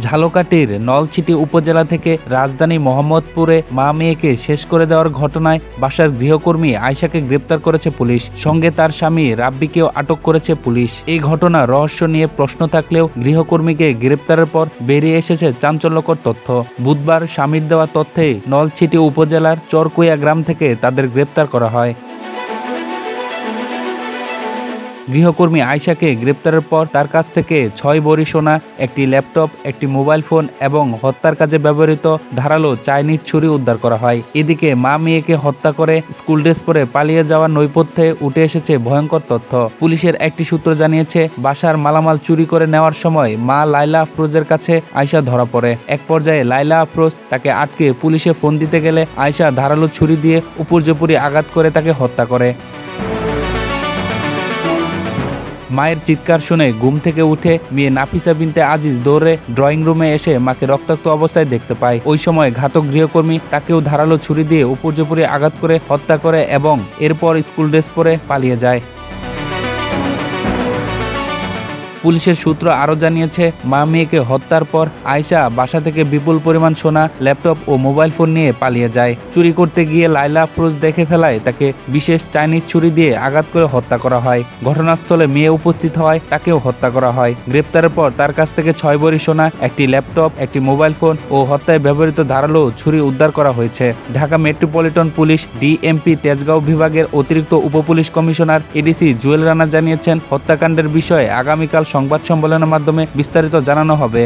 ঝালকাঠির নলছিটি উপজেলা থেকে রাজধানী মোহাম্মদপুরে মা মেয়েকে শেষ করে দেওয়ার ঘটনায় বাসার গৃহকর্মী আয়শাকে গ্রেপ্তার করেছে পুলিশ। সঙ্গে তার স্বামী রাব্বিকেও আটক করেছে পুলিশ। এই ঘটনা রহস্য নিয়ে প্রশ্ন থাকলেও গৃহকর্মীকে গ্রেপ্তারের পর বেরিয়ে এসেছে চাঞ্চল্যকর তথ্য। বুধবার স্বামীর দেওয়া তথ্যে নলছিটি উপজেলার চরকুয়া গ্রাম থেকে তাদের গ্রেপ্তার করা হয়। গৃহকর্মী আয়শাকে গ্রেপ্তারের পর তার কাছ থেকে ছয় বড়ি সোনা, একটি ল্যাপটপ, একটি মোবাইল ফোন এবং হত্যার কাজে ব্যবহৃত ধারালো চাইনিজ ছুরি উদ্ধার করা হয়। এদিকে মা মেয়েকে হত্যা করে স্কুল ড্রেস পরে পালিয়ে যাওয়ার নৈপথ্যে উঠে এসেছে ভয়ঙ্কর তথ্য। পুলিশের একটি সূত্র জানিয়েছে, বাসার মালামাল চুরি করে নেওয়ার সময় মা লাইলা আফরোজের কাছে আয়শা ধরা পড়ে। এক পর্যায়ে লাইলা আফরোজ তাকে আটকে পুলিশে ফোন দিতে গেলে আয়শা ধারালো ছুরি দিয়ে উপর্যপুরি আঘাত করে তাকে হত্যা করে। মায়ের চিৎকার শুনে ঘুম থেকে উঠে মেয়ে নাফিসা বিনতে আজিজ দৌড়ে ড্রয়িং রুমে এসে মাকে রক্তাক্ত অবস্থায় দেখতে পায়। ওই সময় ঘাতক গৃহকর্মী তাকেও ধারালো ছুরি দিয়ে উপর্যপুরে আঘাত করে হত্যা করে এবং এরপর স্কুল ড্রেস পরে পালিয়ে যায়। পুলিশের সূত্র আরও জানিয়েছে, মা মেয়েকে হত্যার পর আয়শা বাসা থেকে বিপুল পরিমাণ সোনা, ল্যাপটপ ও মোবাইল ফোন নিয়ে পালিয়ে যায়। চুরি করতে গিয়ে লাইলা আফরোজ দেখে ফেলায় তাকে বিশেষ চাইনিজ ছুরি দিয়ে আঘাত করে হত্যা করা হয়। ঘটনাস্থলে মেয়ে উপস্থিত হয় তাকেও হত্যা করা হয়। গ্রেপ্তারের পর তার কাছ থেকে ছয় বড়ি সোনা, একটি ল্যাপটপ, একটি মোবাইল ফোন ও হত্যায় ব্যবহৃত ধারালো ছুরি উদ্ধার করা হয়েছে। Dhaka metropolitan police DMP Tejgaon বিভাগের অতিরিক্ত উপপুলিশ কমিশনার এডিসি জুয়েল রানা জানিয়েছেন, হত্যাকাণ্ডের বিষয়ে আগামীকাল সংবাদ সম্মেলনের মাধ্যমে বিস্তারিত জানানো হবে।